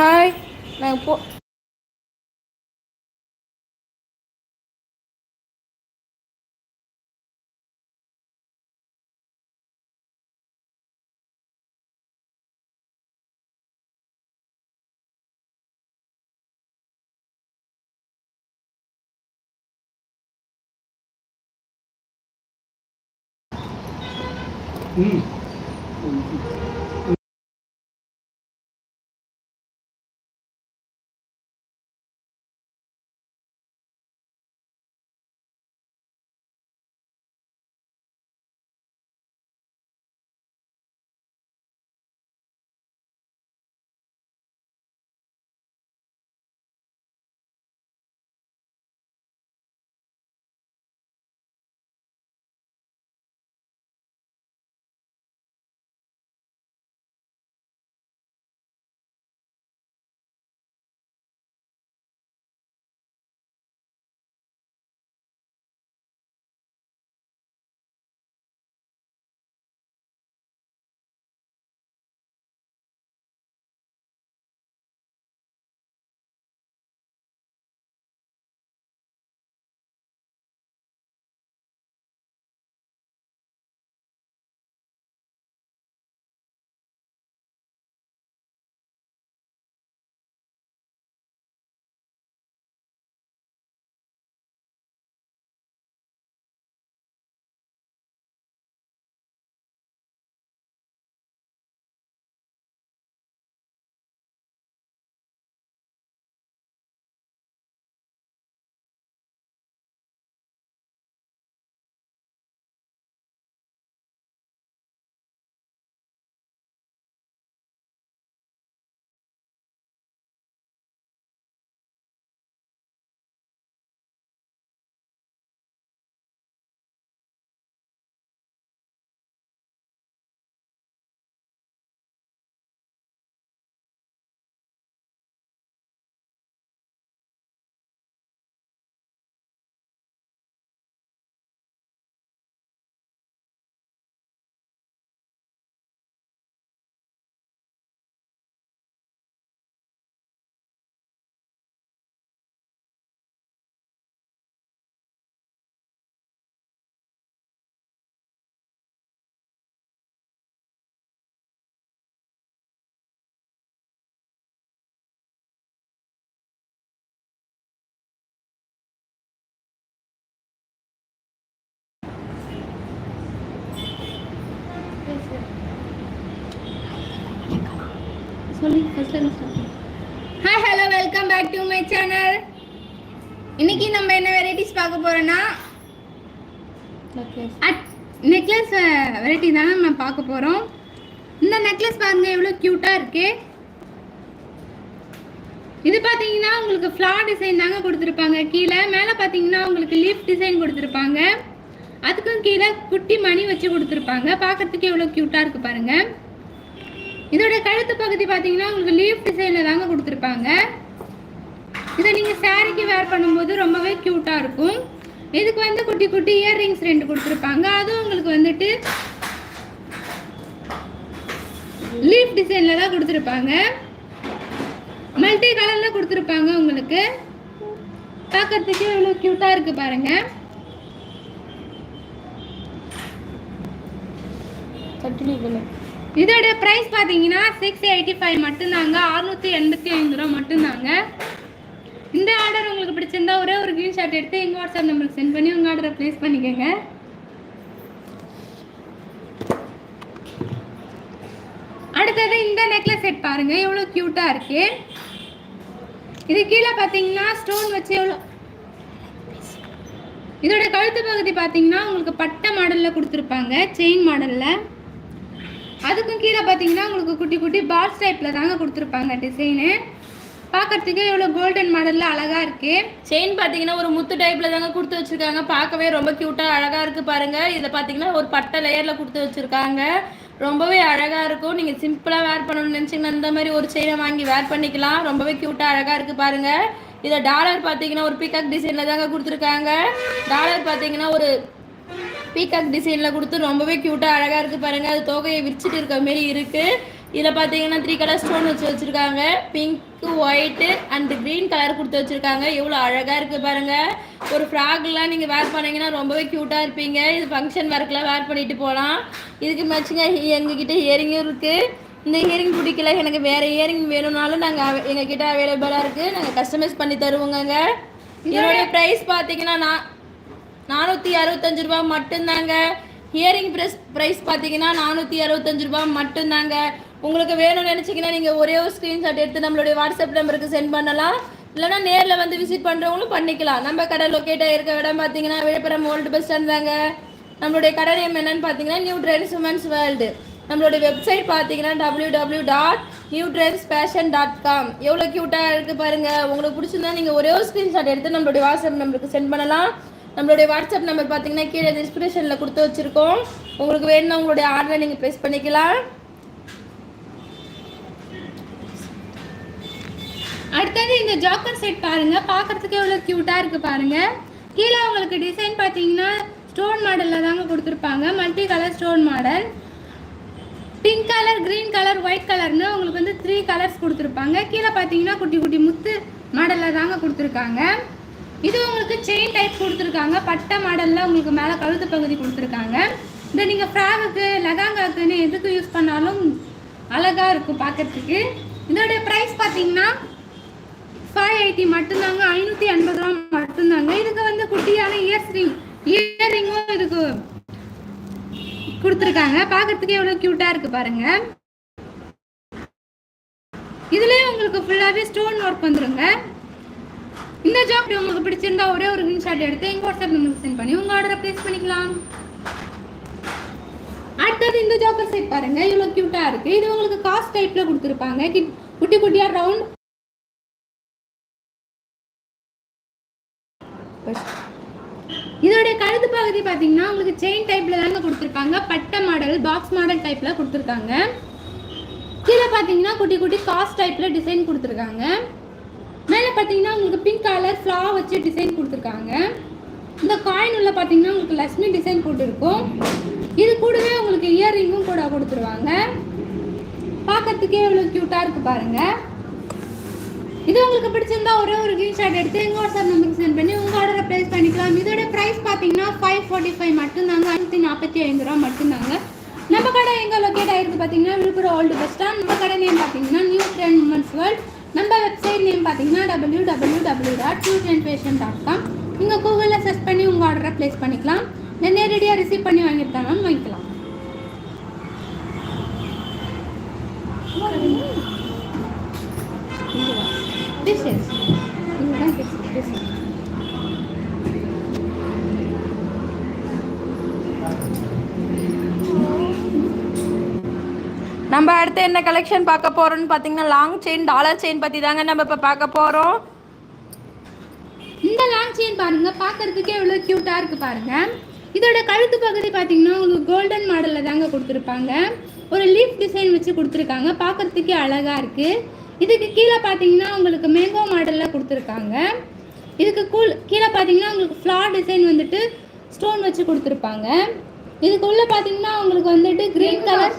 Hi நான் போ ம் சொல்லி hi hello welcome back to my channel இன்னைக்கு நம்ம என்ன வெரைட்டிஸ் பார்க்க போறோம்னா நெக்லஸ் வெரைட்டி தானே நம்ம பார்க்க போறோம். இந்த நெக்லஸ் பாருங்க எவ்வளோ க்யூட்டா இருக்கு. இது பார்த்தீங்கன்னா உங்களுக்கு ஃப்ளார் டிசைன் தாங்க கொடுத்துருப்பாங்க. கீழே மேலே பார்த்தீங்கன்னா உங்களுக்கு லீஃப் டிசைன் கொடுத்துருப்பாங்க. அதுக்கும் கீழே குட்டி மணி வச்சு கொடுத்துருப்பாங்க. பார்க்கறதுக்கு எவ்வளோ க்யூட்டாக இருக்கு பாருங்க. இதோட கழுத்து பகுதி பார்த்தீங்கன்னா உங்களுக்கு லீஃப் டிசைனில் தாங்க கொடுத்துருப்பாங்க. இதை நீங்கள் சாரிக்கு வேர் பண்ணும்போது ரொம்பவே க்யூட்டாக இருக்கும். இதுக்கு வந்து குட்டி குட்டி இயர்ரிங்ஸ் ரெண்டு கொடுத்துருப்பாங்க. அதுவும் உங்களுக்கு வந்துட்டு லீஃப் டிசைனில் தான் கொடுத்துருப்பாங்க. மல்டி கலரில் கொடுத்துருப்பாங்க உங்களுக்கு. பார்க்கறதுக்கு இவ்வளோ க்யூட்டாக இருக்கு பாருங்க. இதோட ப்ரைஸ் பார்த்தீங்கன்னா சிக்ஸ் எயிட்டி ஃபைவ் மட்டும்தாங்க. அறுநூற்றி எண்பத்தி ஐந்து ரூபா மட்டும்தாங்க. இந்த ஆர்டர் உங்களுக்கு பிடிச்சிருந்தா ஒரே ஒரு க்ரீன் ஷாட் எடுத்து எங்கள் வாட்ஸ்அப் நம்பருக்கு சென்ட் பண்ணி உங்கள் ஆர்டரை ப்ளேஸ் பண்ணிக்கோங்க. அடுத்தது இந்த நெக்லஸ் செட் பாருங்க. எவ்வளோ க்யூட்டாக இருக்கு. இது கீழே பார்த்தீங்கன்னா ஸ்டோன் வச்சு எவ்வளோ இதோட கழுத்து பகுதி பார்த்தீங்கன்னா உங்களுக்கு பட்டை மாடலில் கொடுத்துருப்பாங்க. செயின் மாடலில் அதுக்கும் கீழே பார்த்தீங்கன்னா உங்களுக்கு குட்டி குட்டி பால்ஸ் டைப்பில் தாங்க கொடுத்துருப்பாங்க டிசைனு பார்க்கறதுக்கு இவ்வளோ கோல்டன் மாடலில் அழகாக இருக்குது செயின் பார்த்தீங்கன்னா ஒரு முத்து டைப்பில் தாங்க கொடுத்து வச்சுருக்காங்க. பார்க்கவே ரொம்ப க்யூட்டாக அழகாக இருக்குது பாருங்கள் இதை பார்த்தீங்கன்னா ஒரு பட்டை லேயரில் கொடுத்து வச்சுருக்காங்க. ரொம்பவே அழகாக இருக்கும். நீங்கள் சிம்பிளாக வேர் பண்ணணும்னு நினச்சிங்கன்னா இந்த மாதிரி ஒரு செயினை வாங்கி வேர் பண்ணிக்கலாம். ரொம்பவே க்யூட்டாக அழகாக இருக்குது பாருங்கள் இதை டாலர் பார்த்தீங்கன்னா ஒரு பிகாக் டிசைனில் தாங்க கொடுத்துருக்காங்க. டாலர் பார்த்தீங்கன்னா ஒரு பீகாக் டிசைனில் கொடுத்து ரொம்பவே க்யூட்டாக அழகாக இருக்குது பாருங்கள் அது தோகையை விரிச்சிட்டு இருக்க மாரி இருக்குது இதில் பார்த்தீங்கன்னா த்ரீ கலர் ஸ்டோன் வச்சு வச்சுருக்காங்க. Pink white and green colour கொடுத்து வச்சுருக்காங்க. எவ்வளோ அழகாக இருக்குது பாருங்கள் ஒரு ஃப்ராக்லாம் நீங்கள் வேர் பண்ணீங்கன்னா ரொம்பவே க்யூட்டாக இருப்பீங்க. இது ஃபங்க்ஷன் ஒர்க்கில் வேர் பண்ணிட்டு போகலாம் இதுக்கு மேட்சிங்க எங்ககிட்ட இயரிங்கும் இருக்குது இந்த இயரிங் பிடிக்கல. எனக்கு வேறு இயரிங் வேணும்னாலும் நாங்கள் எங்ககிட்ட அவைலபிளாக இருக்குது நாங்கள் கஸ்டமைஸ் பண்ணி தருவோங்கங்க. இதோடைய ப்ரைஸ் பார்த்தீங்கன்னா நான் நானூற்றி அறுபத்தஞ்சு ரூபா மட்டும்தாங்க. ஹியரிங் ப்ரைஸ் ப்ரைஸ் பார்த்தீங்கன்னா நானூற்றி அறுபத்தஞ்சு ரூபா மட்டும்தாங்க. உங்களுக்கு வேணும்னு நினச்சிங்கன்னா நீங்கள் ஒரே ஒரு ஸ்க்ரீன்ஷாட் எடுத்து நம்மளுடைய வாட்ஸ்அப் நம்பருக்கு சென்ட் பண்ணலாம். இல்லைனா நேரில் வந்து விசிட் பண்ணுறவங்களும் பண்ணிக்கலாம். நம்ம கடை லொக்கேட் ஆகிருக்க இடம் பார்த்தீங்கன்னா விழுப்புரம் ஓல்டு பஸ் ஸ்டாண்ட் தாங்க. நம்மளுடைய கடை நேம் என்னன்னு பார்த்தீங்கன்னா நியூ ட்ரெண்ட்ஸ் உமன்ஸ் வேர்ல்டு நம்மளுடைய வெப்சைட் பார்த்தீங்கன்னா W W dot new trends fashion dot com எவ்வளோ க்யூட்டாக இருக்குது பாருங்கள் உங்களுக்கு பிடிச்சிருந்தா நீங்கள் ஒரே ஒரு ஸ்க்ரீன்ஷாட் எடுத்து நம்மளுடைய வாட்ஸ்அப் நம்பருக்கு சென்ட் பண்ணலாம். நம்மளுடைய வாட்ஸ்அப் நம்பர் பார்த்தீங்கன்னா கீழே டிஸ்கிரிப்ஷனில் கொடுத்து வச்சுருக்கோம். உங்களுக்கு வேணும்னா உங்களுடைய ஆர்டரை நீங்கள் ப்ளேஸ் பண்ணிக்கலாம். அடுத்தது இந்த ஜாக்கர் செட் பாருங்கள் பார்க்குறதுக்கு எவ்வளோ க்யூட்டாக இருக்குது பாருங்கள் கீழே உங்களுக்கு டிசைன் பார்த்தீங்கன்னா ஸ்டோன் மாடலில் தாங்க கொடுத்துருப்பாங்க. Multi colour stone model pink colour green colour white கலர்னு உங்களுக்கு வந்து த்ரீ கலர்ஸ் கொடுத்துருப்பாங்க. கீழே பார்த்தீங்கன்னா குட்டி குட்டி முத்து மாடலில் தாங்க கொடுத்துருக்காங்க. இது உங்களுக்கு செயின் டைப் கொடுத்துருக்காங்க. பட்டை மாடலில் உங்களுக்கு மேலே கழுத்து பகுதி கொடுத்துருக்காங்க. இந்த நீங்கள் ஃப்ராகுக்கு லெகாங்காக்குன்னு எதுக்கு யூஸ் பண்ணாலும் அழகாக இருக்கும் பார்க்கறதுக்கு இதோடைய ப்ரைஸ் பார்த்தீங்கன்னா ஃபைவ் எயிட்டி மட்டும்தாங்க ஐநூற்றி எண்பது ரூபா மட்டும்தாங்க. இதுக்கு வந்து குட்டியான இயர் ரிங் இயர்ரிங்கும் இதுக்கு கொடுத்துருக்காங்க. பார்க்கறதுக்கு எவ்வளோ க்யூட்டாக இருக்குது பாருங்க. இதுலேயே உங்களுக்கு ஃபுல்லாகவே ஸ்டோன் ஒர்க் வந்துருங்க. இந்த ஜாப் உங்களுக்கு பிடிச்சிருந்தா ஒரே ஒரு ஸ்கிரீன்ஷாட் எடுத்து எங்க வாட்ஸ்அப் நம்பருக்கு சென்ட் பண்ணி உங்க ஆர்டரை ப்ளேஸ் பண்ணிக்கலாம். அடுத்தது இந்த ஜாக்கர் செட் பாருங்க. இவ்வளோ க்யூட்டாக இருக்கு. இது உங்களுக்கு காஸ்ட் டைப்ல கொடுத்துருப்பாங்க. கிட்- குட்டி குட்டியா ரவுண்ட் இதோடைய கழுத்து பகுதி பார்த்தீங்கன்னா உங்களுக்கு செயின் டைப்ல தாங்க கொடுத்துருப்பாங்க பட்டை மாடல் பாக்ஸ் மாடல் டைப்ல கொடுத்துருக்காங்க. கீழே பார்த்தீங்கன்னா குட்டி குட்டி காஸ்ட் டைப்ல டிசைன் கொடுத்துருக்காங்க. மேலே பார்த்தீங்கன்னா உங்களுக்கு பிங்க் கலர் ஃப்ளா வச்சு டிசைன் கொடுத்துருக்காங்க. இந்த காயின் உள்ள பார்த்தீங்கன்னா உங்களுக்கு லக்ஷ்மி டிசைன் போட்டிருக்கும். இது கூடவே உங்களுக்கு இயர்ரிங்கும் கூட கொடுத்துருவாங்க. பார்க்கறதுக்கே எவ்வளோ க்யூட்டாக இருக்குது பாருங்கள் இது உங்களுக்கு பிடிச்சிருந்தா ஒரே ஒரு ஸ்க்ரீன்ஷாட் எடுத்து எங்கள் வாட்ஸ்அப் நம்பருக்கு சென்ட் பண்ணி உங்கள் ஆர்டரை ப்ளேஸ் பண்ணிக்கலாம். இதோட ப்ரைஸ் பார்த்தீங்கன்னா ஃபைவ் ஃபார்ட்டி ஃபைவ் மட்டும்தாங்க. ஐநூற்றி நாற்பத்தி ஐந்து ரூபா மட்டும்தாங்க. நம்ம கடை எங்கே லொக்கேட் ஆகிருக்கு பார்த்தீங்கன்னா விழுப்புரம் ஓல்டு பஸ் ஸ்டாண்ட் நம்ம கடை நேம் பார்த்தீங்கன்னா நியூ ட்ரெண்ட் உமன்ஸ் வேர்ல்ட் நம்ம வெப்சைட் நேம் பார்த்தீங்கன்னா W W W dot food trend fashion dot com நீங்கள் கூகுளில் சர்ச் பண்ணி உங்கள் ஆர்டரை ப்ளேஸ் பண்ணிக்கலாம். இல்லை நேரடியாக ரிசீவ் பண்ணி வாங்கிட்டு தான் வாங்கிக்கலாம். டிஷஸ் இதுதான் டிஷஸ் நம்ம அடுத்து என்ன கலெக்ஷன் பார்க்க போறோம்னு பார்த்தீங்கன்னா லாங் செயின் டாலர் செயின் பற்றி தாங்க நம்ம இப்போ பார்க்க போகிறோம் இந்த லாங் செயின் பாருங்க பார்க்கறதுக்கே எவ்வளோ க்யூட்டாக இருக்கு பாருங்க. இதோட கழுத்து பகுதி பார்த்தீங்கன்னா உங்களுக்கு கோல்டன் மாடலில் தாங்க கொடுத்துருப்பாங்க. ஒரு லீஃப் டிசைன் வச்சு கொடுத்துருக்காங்க. பார்க்கறதுக்கே அழகா இருக்கு. இதுக்கு கீழே பார்த்தீங்கன்னா உங்களுக்கு மேங்கோ மாடலில் கொடுத்துருக்காங்க. இதுக்கு கூல் கீழே பார்த்தீங்கன்னா உங்களுக்கு ஃப்ளார் டிசைன் வந்துட்டு ஸ்டோன் வச்சு கொடுத்துருப்பாங்க. இதுக்குள்ள பார்த்தீங்கன்னா உங்களுக்கு வந்துட்டு கிரீன் கலர்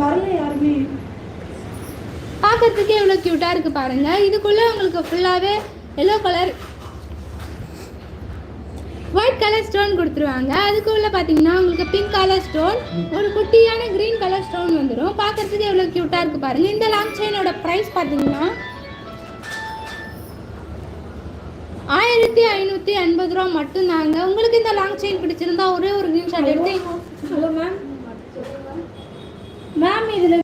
வரல யாருமே. பார்க்கறதுக்கே எவ்வளோ க்யூட்டாக இருக்குது பாருங்க. இதுக்குள்ளே உங்களுக்கு ஃபுல்லாகவே yellow colour white colour stone கொடுத்துருவாங்க. அதுக்குள்ளே பார்த்தீங்கன்னா உங்களுக்கு பிங்க் கலர் ஸ்டோன் ஒரு குட்டியான க்ரீன் கலர் ஸ்டோன் வந்துடும் பார்க்கறதுக்கு எவ்வளோ க்யூட்டாக இருக்குது பாருங்கள் இந்த லாங் செயினோட ப்ரைஸ் பார்த்தீங்கன்னா ஆயிரத்தி ஐநூற்றி எண்பது ரூபா மட்டும்தாங்க. உங்களுக்கு இந்த லாங் செயின் பிடிச்சிருந்தா ஒரே ஒரு ஸ்க்ரீன்ஷாட் எடுத்து மேம் மேம் இதில்